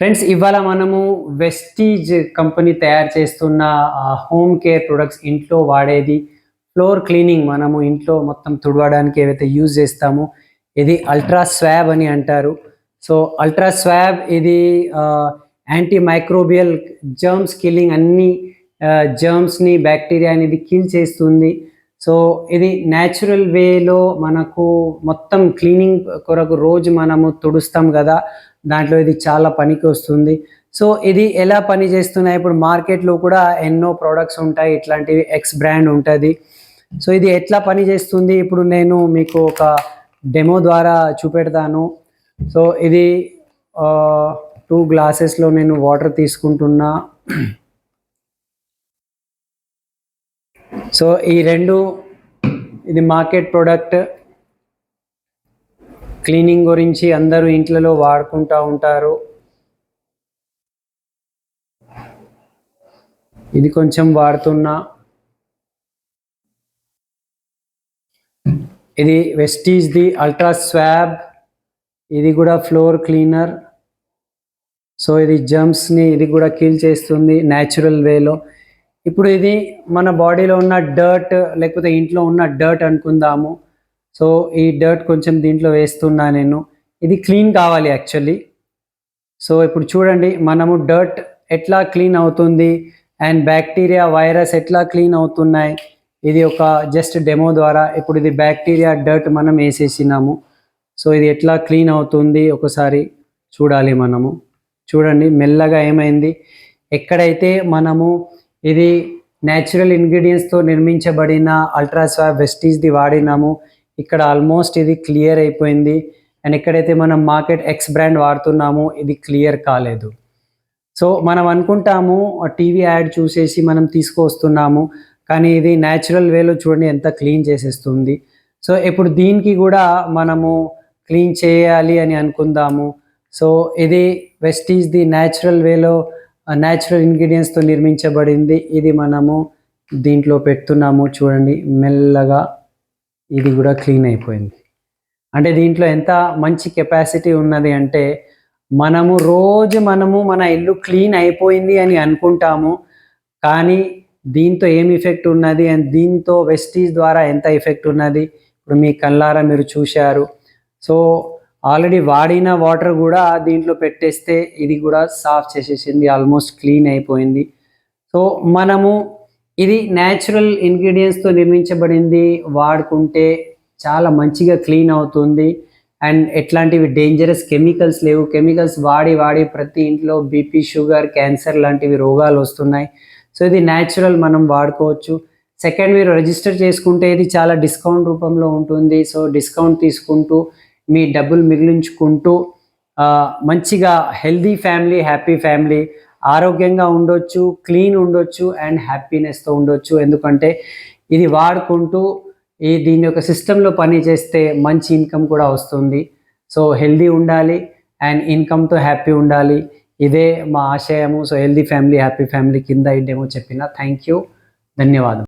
Friends ఇవాళ మనము Vestige company తయారు చేస్తున్న హోమ్ కేర్ ప్రొడక్ట్స్ ఇంట్లో వాడేది. ఫ్లోర్ క్లీనింగ్ మనము ఇంట్లో మొత్తం తుడవడానికి ఏవైతే యూజ్ చేస్తామో ఇది అల్ట్రా స్వాబ్ అని అంటారు. సో అల్ట్రా స్వాబ్ ఇది యాంటీ మైక్రోబియల్ జర్మ్స్ కిల్లింగ్ అన్ని జర్మ్స్ని బ్యాక్టీరియా అనేది కిల్ చేస్తుంది. సో ఇది న్యాచురల్ వేలో మనకు మొత్తం క్లీనింగ్ కొరకు రోజు మనము తుడుస్తాం కదా దాంట్లో ఇది చాలా పనికి వస్తుంది. సో ఇది ఎలా పని చేస్తున్నాయి? ఇప్పుడు మార్కెట్లో కూడా ఎన్నో ప్రోడక్ట్స్ ఉంటాయి ఇట్లాంటివి ఎక్స్ బ్రాండ్ ఉంటుంది. సో ఇది ఎట్లా పని చేస్తుంది? ఇప్పుడు నేను మీకు ఒక డెమో ద్వారా చూపెడతాను. సో ఇది టూ గ్లాసెస్లో నేను వాటర్ తీసుకుంటున్నా. సో ఈ రెండు ఇది మార్కెట్ ప్రోడక్ట్. క్లీనింగ్ గురించి అందరూ ఇంట్లలో వాడుకుంటూ ఉంటారు. ఇది కొంచెం వాడుతున్నా. ఇది వెస్టీజ్ ది అల్ట్రా స్వాబ్ ఇది కూడా ఫ్లోర్ క్లీనర్ సో ఇది జమ్స్ని ఇది కూడా కీల్ చేస్తుంది న్యాచురల్ వేలో ఇప్పుడు ఇది మన బాడీలో ఉన్న డర్ట్ లేకపోతే ఇంట్లో ఉన్న డర్ట్ అనుకుందాము. సో ఈ డర్ట్ కొంచెం దీంట్లో వేస్తున్నా నేను. ఇది క్లీన్ కావాలి యాక్చువల్లీ సో ఇప్పుడు చూడండి మనము డర్ట్ ఎట్లా క్లీన్ అవుతుంది అండ్ బ్యాక్టీరియా వైరస్ ఎట్లా క్లీన్ అవుతున్నాయి. ఇది ఒక జస్ట్ డెమో ద్వారా ఇప్పుడు ఇది బ్యాక్టీరియా డర్ట్ మనం వేసేసినాము. సో ఇది ఎట్లా క్లీన్ అవుతుంది ఒకసారి చూడాలి మనము. చూడండి మెల్లగా ఏమైంది? ఎక్కడైతే మనము ఇది న్యాచురల్ ఇంగ్రీడియంట్స్తో నిర్మించబడిన అల్ట్రాస్వాబ్ వెస్టీస్ది వాడినాము. ఇక్కడ ఆల్మోస్ట్ ఇది క్లియర్ అయిపోయింది. అండ్ ఎక్కడైతే మనం మార్కెట్ ఎక్స్ బ్రాండ్ వాడుతున్నామో ఇది క్లియర్ కాలేదు. సో మనం అనుకుంటాము టీవీ యాడ్ చూసేసి మనం తీసుకొస్తున్నాము కానీ ఇది న్యాచురల్ వేలో చూడండి ఎంత క్లీన్ చేసేస్తుంది. సో ఇప్పుడు దీనికి కూడా మనము క్లీన్ చేయాలి అని అనుకుందాము. సో ఇది వెస్టీజ్ ది న్యాచురల్ వేలో న్యాచురల్ ఇంగ్రీడియంట్స్తో నిర్మించబడింది. ఇది మనము దీంట్లో పెడుతున్నాము. చూడండి మెల్లగా ఇది కూడా క్లీన్ అయిపోయింది. అంటే దీంట్లో ఎంత మంచి కెపాసిటీ ఉన్నది అంటే మనము రోజు మనము మన ఇల్లు క్లీన్ అయిపోయింది అని అనుకుంటాము కానీ దీంతో ఏం ఎఫెక్ట్ ఉన్నది అండ్ దీంతో వెస్టీజ్ ద్వారా ఎంత ఎఫెక్ట్ ఉన్నది ఇప్పుడు మీ కళ్ళారా మీరు చూశారు. సో ఆల్రెడీ వాడిన వాటర్ కూడా దీంట్లో పెట్టేస్తే ఇది కూడా సాఫ్ చేసేసింది ఆల్మోస్ట్ క్లీన్ అయిపోయింది. సో మనము ఇది న్యాచురల్ ఇంగ్రీడియంట్స్తో నిర్మించబడింది వాడుకుంటే చాలా మంచిగా క్లీన్ అవుతుంది. అండ్ ఎట్లాంటివి డేంజరస్ కెమికల్స్ లేవు. కెమికల్స్ వాడి వాడి ప్రతి ఇంట్లో బీపీ షుగర్ క్యాన్సర్ లాంటివి రోగాలు వస్తున్నాయి. సో ఇది న్యాచురల్ మనం వాడుకోవచ్చు. సెకండ్ మీరు రిజిస్టర్ చేసుకుంటే ఇది చాలా డిస్కౌంట్ రూపంలో ఉంటుంది. సో డిస్కౌంట్ తీసుకుంటూ మీ డబ్బులు మిగిలించుకుంటూ మంచిగా హెల్దీ ఫ్యామిలీ హ్యాపీ ఫ్యామిలీ ఆరోగ్యంగా ఉండొచ్చు క్లీన్ ఉండొచ్చు అండ్ హ్యాపీనెస్తో ఉండొచ్చు. ఎందుకంటే ఇది వాడుకుంటూ ఈ దీని యొక్క సిస్టంలో పని చేస్తే మంచి ఇన్కమ్ కూడా వస్తుంది. సో హెల్దీ ఉండాలి అండ్ ఇన్కమ్తో హ్యాపీ ఉండాలి. ఇదే మా ఆశయము. So healthy family happy family కింద ఇడ్డేమో చెప్పిన. Thank you. ధన్యవాదం.